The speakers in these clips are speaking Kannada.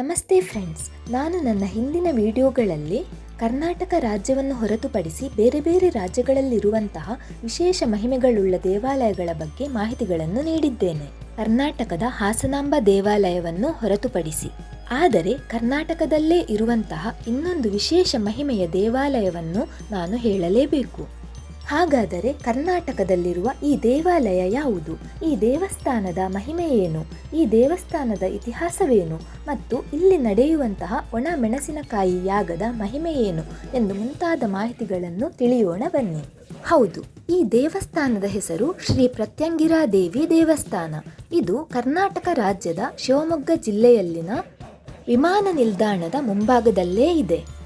ನಮಸ್ತೆ ಫ್ರೆಂಡ್ಸ್, ನಾನು ನನ್ನ ಹಿಂದಿನ ವಿಡಿಯೋಗಳಲ್ಲಿ ಕರ್ನಾಟಕ ರಾಜ್ಯವನ್ನು ಹೊರತುಪಡಿಸಿ ಬೇರೆ ಬೇರೆ ರಾಜ್ಯಗಳಲ್ಲಿರುವಂತಹ ವಿಶೇಷ ಮಹಿಮೆಗಳುಳ್ಳ ದೇವಾಲಯಗಳ ಬಗ್ಗೆ ಮಾಹಿತಿಗಳನ್ನು ನೀಡಿದ್ದೇನೆ. ಕರ್ನಾಟಕದ ಹಾಸನಾಂಬ ದೇವಾಲಯವನ್ನು ಹೊರತುಪಡಿಸಿ. ಆದರೆ ಕರ್ನಾಟಕದಲ್ಲೇ ಇರುವಂತಹ ಇನ್ನೊಂದು ವಿಶೇಷ ಮಹಿಮೆಯ ದೇವಾಲಯವನ್ನು ನಾನು ಹೇಳಲೇಬೇಕು. ಹಾಗಾದರೆ ಕರ್ನಾಟಕದಲ್ಲಿರುವ ಈ ದೇವಾಲಯ ಯಾವುದು? ಈ ದೇವಸ್ಥಾನದ ಮಹಿಮೆ ಏನು? ಈ ದೇವಸ್ಥಾನದ ಇತಿಹಾಸವೇನು? ಮತ್ತು ಇಲ್ಲಿ ನಡೆಯುವಂತಹ ಒಣ ಮೆಣಸಿನಕಾಯಿ ಯಾಗದ ಮಹಿಮೆ ಎಂದು ಮುಂತಾದ ಮಾಹಿತಿಗಳನ್ನು ತಿಳಿಯೋಣ ಬನ್ನಿ. ಹೌದು, ಈ ದೇವಸ್ಥಾನದ ಹೆಸರು ಶ್ರೀ ಪ್ರತ್ಯಂಗಿರಾ ದೇವಿ ದೇವಸ್ಥಾನ. ಇದು ಕರ್ನಾಟಕ ರಾಜ್ಯದ ಶಿವಮೊಗ್ಗ ಜಿಲ್ಲೆಯಲ್ಲಿನ ವಿಮಾನ ನಿಲ್ದಾಣದ ಮುಂಭಾಗದಲ್ಲೇ ಇದೆ.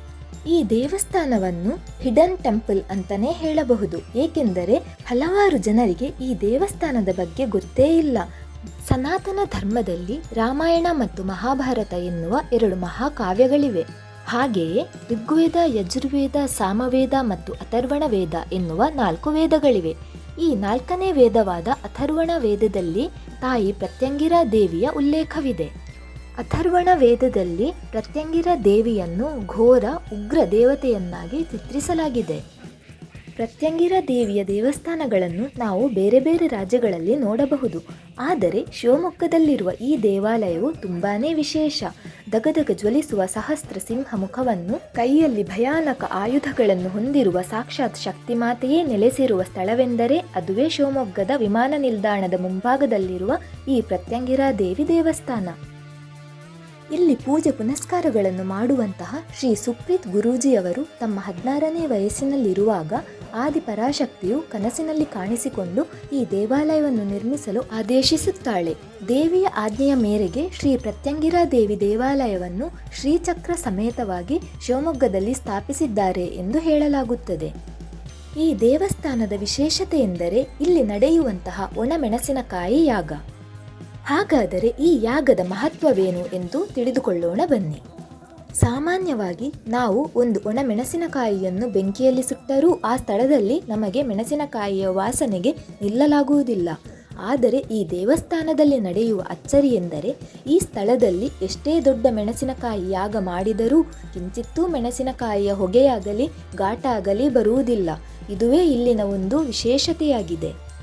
ಈ ದೇವಸ್ಥಾನವನ್ನು ಹಿಡನ್ ಟೆಂಪಲ್ ಅಂತಲೇ ಹೇಳಬಹುದು. ಏಕೆಂದರೆ ಹಲವಾರು ಜನರಿಗೆ ಈ ದೇವಸ್ಥಾನದ ಬಗ್ಗೆ ಗೊತ್ತೇ ಇಲ್ಲ. ಸನಾತನ ಧರ್ಮದಲ್ಲಿ ರಾಮಾಯಣ ಮತ್ತು ಮಹಾಭಾರತ ಎನ್ನುವ ಎರಡು ಮಹಾಕಾವ್ಯಗಳಿವೆ. ಹಾಗೆಯೇ ಋಗ್ವೇದ, ಯಜುರ್ವೇದ, ಸಾಮವೇದ ಮತ್ತು ಅಥರ್ವಣ ವೇದ ಎನ್ನುವ ನಾಲ್ಕು ವೇದಗಳಿವೆ. ಈ ನಾಲ್ಕನೇ ವೇದವಾದ ಅಥರ್ವಣ ವೇದದಲ್ಲಿ ತಾಯಿ ಪ್ರತ್ಯಂಗಿರಾ ದೇವಿಯ ಉಲ್ಲೇಖವಿದೆ. ಅಥರ್ವಣ ವೇದದಲ್ಲಿ ಪ್ರತ್ಯಂಗಿರ ದೇವಿಯನ್ನು ಘೋರ ಉಗ್ರ ದೇವತೆಯನ್ನಾಗಿ ಚಿತ್ರಿಸಲಾಗಿದೆ. ಪ್ರತ್ಯಂಗಿರ ದೇವಿಯ ದೇವಸ್ಥಾನಗಳನ್ನು ನಾವು ಬೇರೆ ಬೇರೆ ರಾಜ್ಯಗಳಲ್ಲಿ ನೋಡಬಹುದು. ಆದರೆ ಶಿವಮೊಗ್ಗದಲ್ಲಿರುವ ಈ ದೇವಾಲಯವು ತುಂಬಾ ವಿಶೇಷ. ದಗದಗ ಜ್ವಲಿಸುವ ಸಹಸ್ರ ಸಿಂಹ ಮುಖವನ್ನು ಕೈಯಲ್ಲಿ ಭಯಾನಕ ಆಯುಧಗಳನ್ನು ಹೊಂದಿರುವ ಸಾಕ್ಷಾತ್ ಶಕ್ತಿಮಾತೆಯೇ ನೆಲೆಸಿರುವ ಸ್ಥಳವೆಂದರೆ ಅದುವೇ ಶಿವಮೊಗ್ಗದ ವಿಮಾನ ನಿಲ್ದಾಣದ ಮುಂಭಾಗದಲ್ಲಿರುವ ಈ ಪ್ರತ್ಯಂಗಿರಾ ದೇವಿ ದೇವಸ್ಥಾನ. ಇಲ್ಲಿ ಪೂಜೆ ಪುನಸ್ಕಾರಗಳನ್ನು ಮಾಡುವಂತಹ ಶ್ರೀ ಸುಪ್ರೀತ್ ಗುರೂಜಿಯವರು ತಮ್ಮ ಹದಿನಾರನೇ ವಯಸ್ಸಿನಲ್ಲಿರುವಾಗ ಆದಿಪರಾಶಕ್ತಿಯು ಕನಸಿನಲ್ಲಿ ಕಾಣಿಸಿಕೊಂಡು ಈ ದೇವಾಲಯವನ್ನು ನಿರ್ಮಿಸಲು ಆದೇಶಿಸುತ್ತಾಳೆ. ದೇವಿಯ ಆಜ್ಞೆಯ ಮೇರೆಗೆ ಶ್ರೀ ಪ್ರತ್ಯಂಗಿರಾ ದೇವಿ ದೇವಾಲಯವನ್ನು ಶ್ರೀಚಕ್ರ ಸಮೇತವಾಗಿ ಶಿವಮೊಗ್ಗದಲ್ಲಿ ಸ್ಥಾಪಿಸಿದ್ದಾರೆ ಎಂದು ಹೇಳಲಾಗುತ್ತದೆ. ಈ ದೇವಸ್ಥಾನದ ವಿಶೇಷತೆ ಎಂದರೆ ಇಲ್ಲಿ ನಡೆಯುವಂತಹ ಒಣಮೆಣಸಿನಕಾಯಿ ಯಾಗ. ಹಾಗಾದರೆ ಈ ಯಾಗದ ಮಹತ್ವವೇನು ಎಂದು ತಿಳಿದುಕೊಳ್ಳೋಣ ಬನ್ನಿ. ಸಾಮಾನ್ಯವಾಗಿ ನಾವು ಒಂದು ಒಣ ಮೆಣಸಿನಕಾಯಿಯನ್ನು ಬೆಂಕಿಯಲ್ಲಿ ಸುಟ್ಟರೂ ಆ ಸ್ಥಳದಲ್ಲಿ ನಮಗೆ ಮೆಣಸಿನಕಾಯಿಯ ವಾಸನೆಗೆ ನಿಲ್ಲಲಾಗುವುದಿಲ್ಲ. ಆದರೆ ಈ ದೇವಸ್ಥಾನದಲ್ಲಿ ನಡೆಯುವ ಅಚ್ಚರಿ ಎಂದರೆ ಈ ಸ್ಥಳದಲ್ಲಿ ಎಷ್ಟೇ ದೊಡ್ಡ ಮೆಣಸಿನಕಾಯಿ ಯಾಗ ಮಾಡಿದರೂ ಕಿಂಚಿತ್ತೂ ಮೆಣಸಿನಕಾಯಿಯ ಹೊಗೆಯಾಗಲಿ ಘಾಟಾಗಲಿ ಬರುವುದಿಲ್ಲ. ಇದುವೇ ಇಲ್ಲಿನ ಒಂದು ವಿಶೇಷತೆಯಾಗಿದೆ.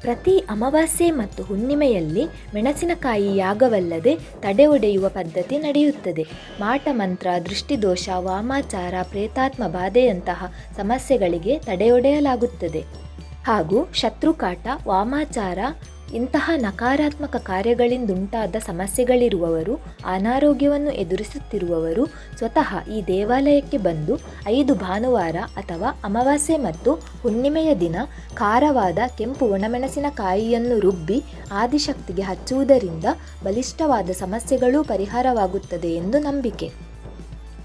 ಪ್ರತಿ ಅಮಾವಾಸ್ಯೆ ಮತ್ತು ಹುಣ್ಣಿಮೆಯಲ್ಲಿ ಮೆಣಸಿನಕಾಯಿ ಯಾಗವಲ್ಲದೆ ತಡೆ ಒಡೆಯುವ ಪದ್ಧತಿ ನಡೆಯುತ್ತದೆ. ಮಾಟ ಮಂತ್ರ, ದೃಷ್ಟಿದೋಷ, ವಾಮಾಚಾರ, ಪ್ರೇತಾತ್ಮ ಬಾಧೆಯಂತಹ ಸಮಸ್ಯೆಗಳಿಗೆ ತಡೆಯೊಡೆಯಲಾಗುತ್ತದೆ ಹಾಗೂ ಶತ್ರುಕಾಟ, ವಾಮಾಚಾರ, ಇಂತಹ ನಕಾರಾತ್ಮಕ ಕಾರ್ಯಗಳಿಂದುಂಟಾದ ಸಮಸ್ಯೆಗಳಿರುವವರು, ಅನಾರೋಗ್ಯವನ್ನು ಎದುರಿಸುತ್ತಿರುವವರು ಸ್ವತಃ ಈ ದೇವಾಲಯಕ್ಕೆ ಬಂದು ಐದು ಭಾನುವಾರ ಅಥವಾ ಅಮಾವಾಸ್ಯೆ ಮತ್ತು ಹುಣ್ಣಿಮೆಯ ದಿನ ಖಾರವಾದ ಕೆಂಪು ಒಣಮೆಣಸಿನಕಾಯಿಯನ್ನು ರುಬ್ಬಿ ಆದಿಶಕ್ತಿಗೆ ಹಚ್ಚುವುದರಿಂದ ಬಲಿಷ್ಠವಾದ ಸಮಸ್ಯೆಗಳೂ ಪರಿಹಾರವಾಗುತ್ತದೆ ಎಂದು ನಂಬಿಕೆ.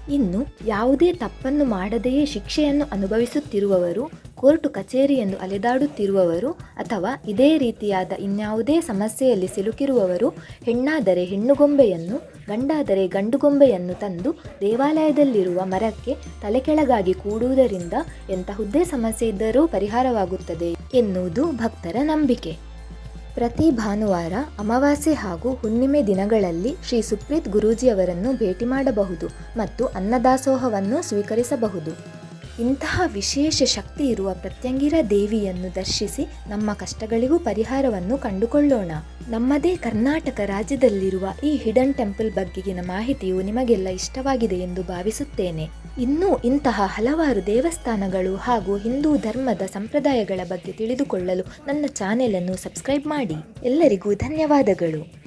ಇನ್ನು ಯಾವುದೇ ತಪ್ಪನ್ನು ಮಾಡದೆಯೇ ಶಿಕ್ಷೆಯನ್ನು ಅನುಭವಿಸುತ್ತಿರುವವರು ಕೋರ್ಟು ಕಚೇರಿಯನ್ನು ಅಲೆದಾಡುತ್ತಿರುವವರು ಅಥವಾ ಇದೇ ರೀತಿಯಾದ ಇನ್ಯಾವುದೇ ಸಮಸ್ಯೆಯಲ್ಲಿ ಸಿಲುಕಿರುವವರು ಹೆಣ್ಣಾದರೆ ಹೆಣ್ಣುಗೊಂಬೆಯನ್ನು, ಗಂಡಾದರೆ ಗಂಡುಗೊಂಬೆಯನ್ನು ತಂದು ದೇವಾಲಯದಲ್ಲಿರುವ ಮರಕ್ಕೆ ತಲೆಕೆಳಗಾಗಿ ಕೂಡುವುದರಿಂದ ಎಂತಹುದ್ದೇ ಸಮಸ್ಯೆ ಇದ್ದರೂ ಪರಿಹಾರವಾಗುತ್ತದೆ ಎನ್ನುವುದು ಭಕ್ತರ ನಂಬಿಕೆ. ಪ್ರತಿ ಭಾನುವಾರ ಅಮಾವಾಸ್ಯೆ ಹಾಗೂ ಹುಣ್ಣಿಮೆ ದಿನಗಳಲ್ಲಿ ಶ್ರೀ ಸುಪ್ರೀತ್ ಗುರೂಜಿಯವರನ್ನು ಭೇಟಿ ಮಾಡಬಹುದು ಮತ್ತು ಅನ್ನದಾಸೋಹವನ್ನು ಸ್ವೀಕರಿಸಬಹುದು. ಇಂತಹ ವಿಶೇಷ ಶಕ್ತಿ ಇರುವ ಪ್ರತ್ಯಂಗಿರ ದೇವಿಯನ್ನು ದರ್ಶಿಸಿ ನಮ್ಮ ಕಷ್ಟಗಳಿಗೂ ಪರಿಹಾರವನ್ನು ಕಂಡುಕೊಳ್ಳೋಣ. ನಮ್ಮದೇ ಕರ್ನಾಟಕ ರಾಜ್ಯದಲ್ಲಿರುವ ಈ ಹಿಡನ್ ಟೆಂಪಲ್ ಬಗ್ಗೆಗಿನ ಮಾಹಿತಿಯು ನಿಮಗೆಲ್ಲ ಇಷ್ಟವಾಗಿದೆ ಎಂದು ಭಾವಿಸುತ್ತೇನೆ. ಇನ್ನೂ ಇಂತಹ ಹಲವಾರು ದೇವಸ್ಥಾನಗಳು ಹಾಗೂ ಹಿಂದೂ ಧರ್ಮದ ಸಂಪ್ರದಾಯಗಳ ಬಗ್ಗೆ ತಿಳಿದುಕೊಳ್ಳಲು ನನ್ನ ಚಾನೆಲ್ ಅನ್ನು ಸಬ್ಸ್ಕ್ರೈಬ್ ಮಾಡಿ. ಎಲ್ಲರಿಗೂ ಧನ್ಯವಾದಗಳು.